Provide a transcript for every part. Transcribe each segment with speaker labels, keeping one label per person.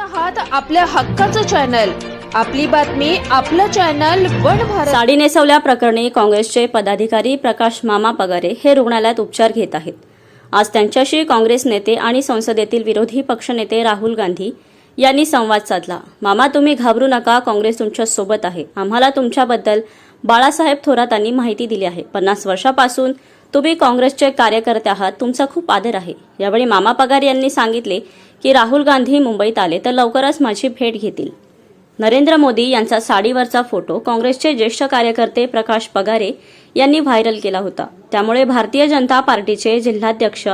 Speaker 1: आहात आपल्या हक्काचं चॅनल. आपली बातमी आपलं चॅनल वन भारत.
Speaker 2: साडी नेसवल्याप्रकरणी काँग्रेसचे पदाधिकारी प्रकाश मामा पगारे हे रुग्णालयात उपचार घेत आहेत. आज त्यांच्याशी काँग्रेस नेते आणि संसदेतील विरोधी पक्षनेते राहुल गांधी यांनी संवाद साधला. मामा तुम्ही घाबरू नका काँग्रेस तुमच्यासोबत आहे. आम्हाला तुमच्याबद्दल बाळासाहेब थोरातांनी माहिती दिली आहे. पन्नास वर्षापासून तुम्ही काँग्रेसचे कार्यकर्ते आहात तुमचा खूप आदर आहे. यावेळी मामा पगार यांनी सांगितले की राहुल गांधी मुंबईत आले तर लवकरच माझी भेट घेतील. नरेंद्र मोदी यांचा साडीवरचा फोटो काँग्रेसचे ज्येष्ठ कार्यकर्ते प्रकाश पगारे यांनी व्हायरल केला होता. त्यामुळे भारतीय जनता पार्टीचे जिल्हाध्यक्ष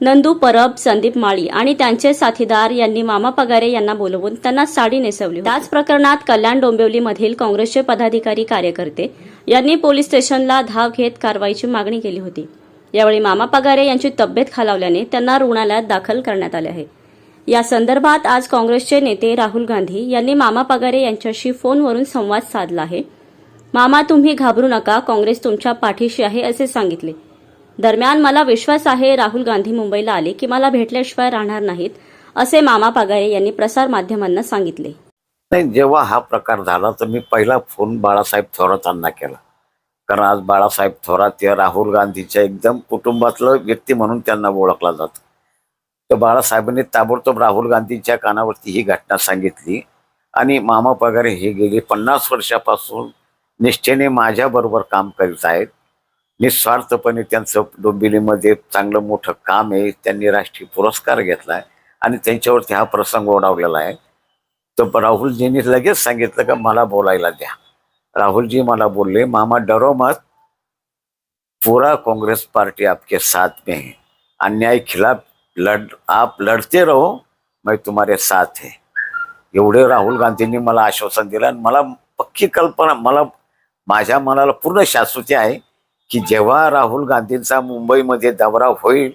Speaker 2: नंदू परब संदीप माळी आणि त्यांचे साथीदार यांनी मामा पगारे यांना बोलवून त्यांना साडी नेसवली त्याच प्रकरणात कल्याण डोंबिवलीमधील काँग्रेसचे पदाधिकारी कार्यकर्ते यांनी पोलीस स्टेशनला धाव घेत कारवाईची मागणी केली होती. यावेळी मामा पगारे यांची तब्येत खालावल्याने त्यांना रुग्णालयात दाखल करण्यात आले आहे. या संदर्भात आज काँग्रेसचे नेते राहुल गांधी यांनी मामा पगारे यांच्याशी फोनवरून संवाद साधला आहे. मामा तुम्ही घाबरू नका काँग्रेस तुमच्या पाठीशी आहे असे सांगितले. दरम्यान मला विश्वास आहे राहुल गांधी मुंबईला आले की मला भेटल्याशिवाय राहणार नाहीत असे मामा पागारे यांनी प्रसार माध्यमांना सांगितले.
Speaker 3: नाही जेव्हा हा प्रकार झाला तर मी पहिला फोन बाळासाहेब थोरातांना केला. कारण आज बाळासाहेब थोरात या राहुल गांधीच्या एकदम कुटुंबातलं व्यक्ती म्हणून त्यांना ओळखला जातो. तर बाळासाहेबांनी ताबडतोब राहुल गांधींच्या कानावरती ही घटना सांगितली आणि मामा पगारे हे गेली पन्नास वर्षापासून निष्ठेने माझ्याबरोबर काम करीत आहेत. निस्वार्थपणे त्यांचं डोंबिवलीमध्ये चांगलं मोठं काम आहे. त्यांनी राष्ट्रीय पुरस्कार घेतला आहे आणि त्यांच्यावरती हा प्रसंग ओढावलेला आहे. तर राहुलजींनी लगेच सांगितलं का मला बोलायला द्या. राहुलजी मला बोलले मामा डरो मत. पूरा कांग्रेस पार्टी आपके साथ में है. अन्याय खिलाफ लड आप लढते रहो मैं तुम्हारे साथ है. एवढे राहुल गांधींनी मला आश्वासन दिलं आणि मला पक्की कल्पना मला माझ्या मनाला पूर्ण शाश्वती आहे. की जेव्हा राहुल गांधींचा मुंबईमध्ये दौरा होईल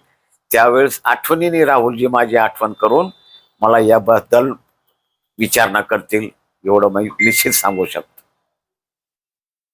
Speaker 3: त्यावेळेस आठवणीने राहुलजी माझी आठवण करून मला याबद्दल विचारणा करतील एवढं मी निश्चित सांगू शकतो.